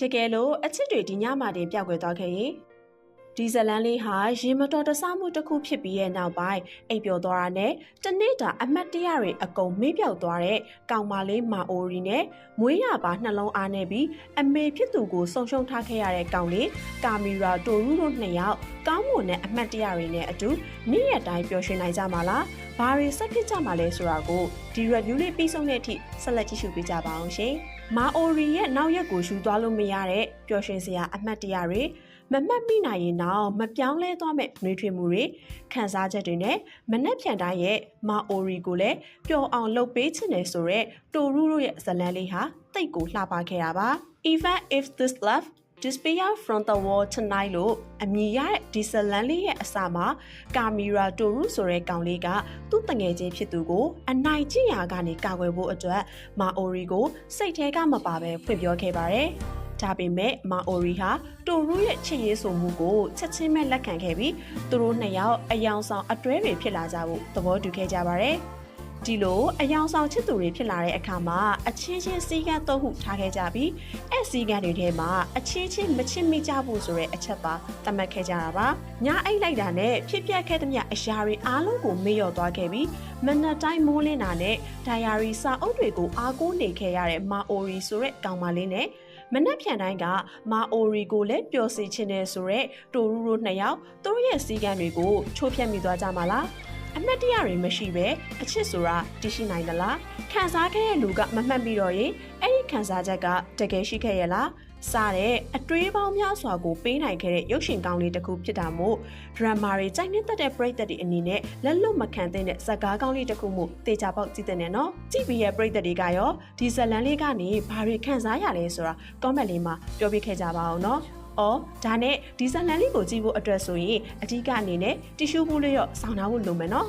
တကယ်လို့အချစ်တွေဒီညမှတင်ပြောက်ကွယ်သွားခဲ့ရင် ဒီဇလန်လေးဟာရေမတော်တဆမှုတစ်ခုဖြစ်ပြီးရဲ့နောက်ပိုင်းအိပ်ပျော်သွားတာနဲ့တနေ့တာအမတ်တရတွေအကုန်မေ့ပြောက်သွားတဲ့ကောင်မလေးမာအိုရီနဲ့မွေးရပါနှလုံးအားနေပြီးအမေဖြစ်သူကိုဆုံရှုံထားခဲ့ရတဲ့ကောင်လေးကာမီရာတိုရူတို့နှစ်ယောက်ကောင်းမွန်တဲ့အမတ်တရတွေနဲ့အတူနေ့ရက်တိုင်းပျော်ရွှင်နိုင်ကြမှာလားဘာတွေဆက်ဖြစ်ကြမှာလဲဆိုတာကိုဒီ review လေးပြီးဆုံးတဲ့အထိဆက်လက်ကြည့်ရှုပေးကြပါအောင်ရှင်မာအိုရီရဲ့နောက်ရက်ကိုယူသွားလို့မရတဲ့ပျော်ရွှင်စရာအမတ်တရတွေ မမှတ်မိနိုင်ရင်တော့မပြောင်းလဲသွားမဲ့နှွေးထွေးမှုတွေခံစားချက်တွေနဲ့မနှက်ဖြန်တိုင်းရဲ့မာအိုရီကိုလည်းပျော်အောင်လုပ်ပေးချင်တယ်ဆိုတော့တိုရူတို့ရဲ့ဇလန်လေးဟာတိတ်ကိုလှပခဲ့တာပါ Even if this love Despair from the wall tonight လို့အမည်ရတဲ့ဒီဇလန်လေးရဲ့အစမှာကာမီရာတိုရူဆိုတဲ့ကောင်လေးကသူ့တငယ်ချင်းဖြစ်သူကိုအနိုင်ကျင့်ရာကနေကာကွယ်ဖို့အတွက်မာအိုရီကိုစိတ်ထဲကမပါဘဲဖွင့်ပြောခဲ့ပါတယ်။ ဒါပေမဲ့မာအိုရီဟာတိုရူရဲ့ချစ်ရေးဆိုမှုကိုချက်ချင်းပဲလက်ခံခဲ့ပြီးသူတို့နှစ်ယောက်အယောင်ဆောင်အတွဲတွေဖြစ်လာကြဖို့သဘောတူခဲ့ကြပါတယ်။ဒီလိုအယောင်ဆောင်ချစ်သူတွေဖြစ်လာတဲ့အခါမှာအချင်းချင်းစီကံသုံးခုထားခဲ့ကြပြီးအဲ့စီကံတွေထဲမှာအချင်းချင်းမချစ်မိကြဘူးဆိုတဲ့အချက်ပါသတ်မှတ်ခဲ့ကြတာပါညအိတ်လိုက်တာနဲ့ဖြစ်ပျက်ခဲ့သမျှအရာတွေအားလုံးကိုမေ့လျော့သွားခဲ့ပြီးမနက်တိုင်းမိုးလင်းတာနဲ့ဒိုင်ယာရီစာအုပ်တွေကိုအားကိုးနေခဲ့ရတဲ့မာအိုရီဆိုတဲ့ကောင်မလေးနဲ့ မနက်ဖြန်တိုင်းကမာအိုရီကိုလည်းပျော်စီချင်တယ်ဆိုတော့တိုရူရိုနှစ်ယောက်သူတို့ရဲ့စီကံတွေကိုချိုးဖျက်မိသွားကြမှာလားအမတ်တရတွေမရှိပဲအချစ်ဆိုတာတရှိနိုင်သလားခံစားခဲ့တဲ့လူကမမှတ်ပြီးတော့ရင်အဲ့ဒီ ခံစားချက်ကတကယ်ရှိခဲ့ရဲ့လားစတဲ့အတွေးပေါင်းများစွာကိုပေးနိုင်ခဲ့တဲ့ရုပ်ရှင်ကောင်းလေးတစ်ခုဖြစ်တာမို့ဒရမာတွေကြိုက်နေတဲ့တဲ့ပရိသတ်တွေအနေနဲ့လက်လွတ်မခံသင့်တဲ့ဇာတ်ကားကောင်းလေးတစ်ခုမို့တေချာပေါက်ကြည့်တဲ့နော်ကြည့်ပြီးရဲ့ပရိသတ်တွေကရောဒီဇတ်လန်လေးကနေဘာတွေခံစားရလဲဆိုတာ comment လေးမှာပြောပြခဲ့ကြပါအောင်နော်အော်ဒါနဲ့ဒီဇတ်လန်လေးကိုကြည့်ဖို့အတွက်ဆိုရင်အဓိကအနေနဲ့တီရှူးဘူးလေးရောစောင်းထားဖို့လိုမယ်နော်